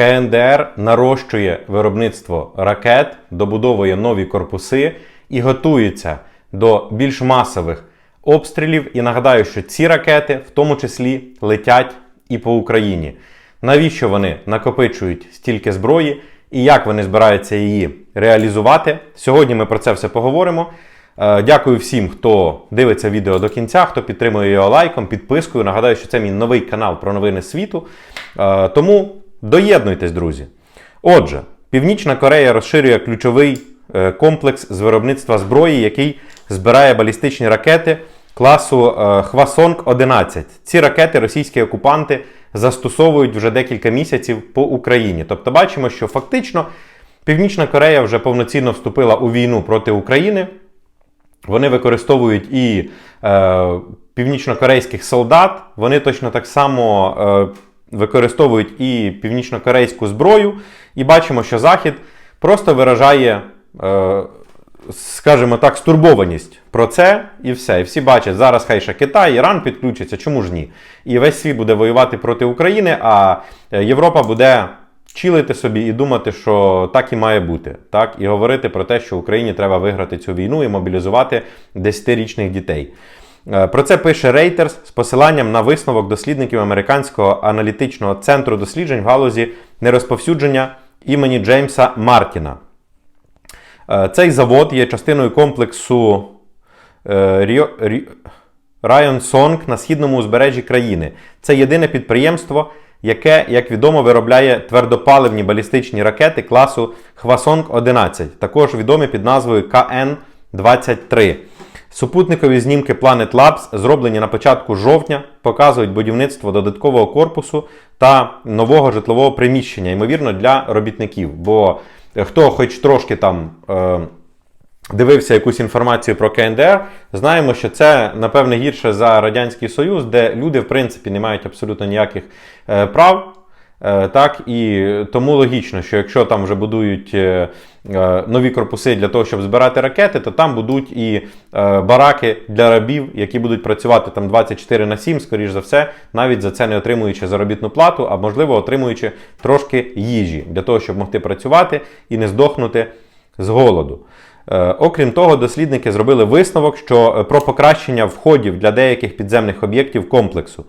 КНДР нарощує виробництво ракет, добудовує нові корпуси і готується до більш масових обстрілів. І нагадаю, що ці ракети в тому числі летять і по Україні. Навіщо вони накопичують стільки зброї і як вони збираються її реалізувати? Сьогодні ми про це все поговоримо. Е, Дякую всім, хто дивиться відео до кінця, хто підтримує його лайком, підпискою. Нагадаю, що це мій новий канал про новини світу. Е, Тому доєднуйтесь, друзі. Отже, Північна Корея розширює ключовий е, комплекс з виробництва зброї, який збирає балістичні ракети класу е, Хвасонг-11. Ці ракети російські окупанти застосовують вже декілька місяців по Україні. Тобто бачимо, що фактично Північна Корея вже повноцінно вступила у війну проти України. Вони використовують і е, північнокорейських солдат, вони точно так само е, використовують і північнокорейську зброю. І бачимо, що Захід просто виражає, е, скажімо так, стурбованість про це і все. І всі бачать, зараз хай ще Китай, Іран підключиться, чому ж ні? І весь світ буде воювати проти України, а е, Європа буде чилити собі і думати, що так і має бути, так і говорити про те, що Україні треба виграти цю війну і мобілізувати 10-річних дітей. Е, Про це пише Reuters з посиланням на висновок дослідників американського аналітичного центру досліджень в галузі нерозповсюдження імені Джеймса Мартіна. Е, Цей завод є частиною комплексу е, Район Сонг на східному узбережжі країни. Це єдине підприємство, яке, як відомо, виробляє твердопаливні балістичні ракети класу Хвасонг-11, також відомі під назвою КН-23. Супутникові знімки Planet Labs, зроблені на початку жовтня, показують будівництво додаткового корпусу та нового житлового приміщення, ймовірно, для робітників. Бо е, хто хоч трошки там. Е, дивився якусь інформацію про КНДР, знаємо, що це напевне гірше за Радянський Союз, де люди, в принципі, не мають абсолютно ніяких е, прав. Е, Так, і тому логічно, що якщо там вже будують е, е, нові корпуси для того, щоб збирати ракети, то там будуть і бараки для рабів, які будуть працювати там 24 на 7, скоріш за все, навіть за це не отримуючи заробітну плату, а можливо отримуючи трошки їжі для того, щоб могти працювати і не здохнути з голоду. Окрім того, дослідники зробили висновок, що про покращення входів для деяких підземних об'єктів комплексу.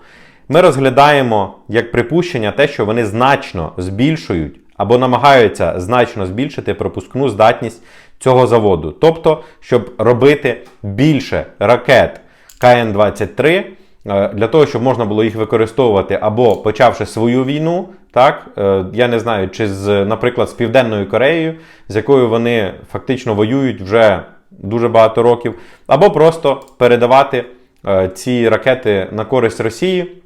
Ми розглядаємо як припущення те, що вони значно збільшують або намагаються значно збільшити пропускну здатність цього заводу. Тобто, щоб робити більше ракет КН-23, е, для того, щоб можна було їх використовувати або почавши свою війну, так е, я не знаю, чи з, наприклад, з Південною Кореєю, з якою вони фактично воюють вже дуже багато років, або просто передавати е, ці ракети на користь Росії.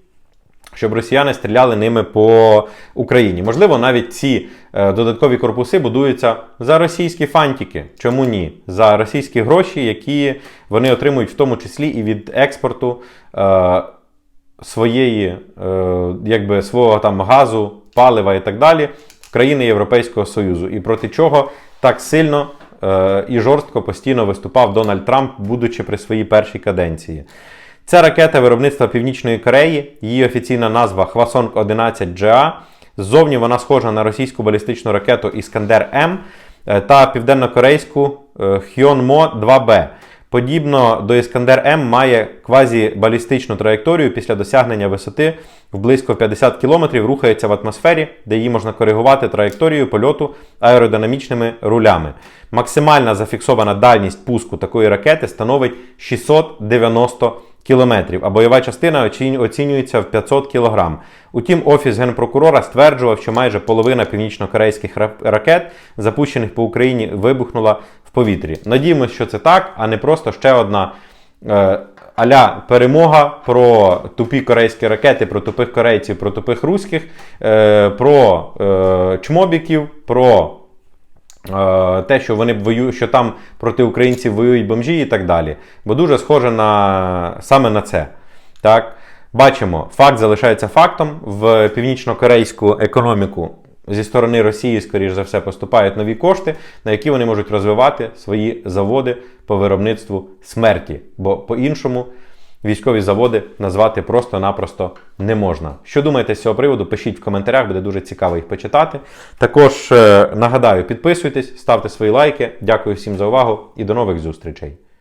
Щоб росіяни стріляли ними по Україні. Можливо, навіть ці е, додаткові корпуси будуються за російські фантики. Чому ні? За російські гроші, які вони отримують в тому числі і від експорту е, своєї, е, якби свого там газу, палива і так далі в країни Європейського Союзу. І проти чого так сильно е, і жорстко постійно виступав Дональд Трамп, будучи при своїй першій каденції. Це ракета виробництва Північної Кореї, її офіційна назва Хвасонг 11 GA. Ззовні вона схожа на російську балістичну ракету Іскандер М е, та південнокорейську е, Хьонмо 2Б. Подібно до Іскандер М має квазібалістичну траєкторію після досягнення висоти в близько 50 км рухається в атмосфері, де її можна коригувати траєкторією польоту аеродинамічними рулями. Максимальна зафіксована дальність пуску такої ракети становить 690 кілометрів, а бойова частина оцінюється в 500 кг. Утім, офіс генпрокурора стверджував, що майже половина північно-корейських ракет, запущених по Україні, вибухнула в повітрі. Надіємося, що це так, а не просто ще одна. Е, Аля перемога про тупі корейські ракети, про тупих корейців, про тупих руських, е, про е, чмобіків, про те, що вони воюють, що там проти українців воюють бомжі і так далі. Бо дуже схоже на саме на це. Так? Бачимо, факт залишається фактом. В північно-корейську економіку зі сторони Росії, скоріш за все, поступають нові кошти, на які вони можуть розвивати свої заводи по виробництву смерті. Бо по-іншому військові заводи назвати просто-напросто не можна. Що думаєте з цього приводу? Пишіть в коментарях, буде дуже цікаво їх почитати. Також е, нагадаю, підписуйтесь, ставте свої лайки. Дякую всім за увагу і до нових зустрічей.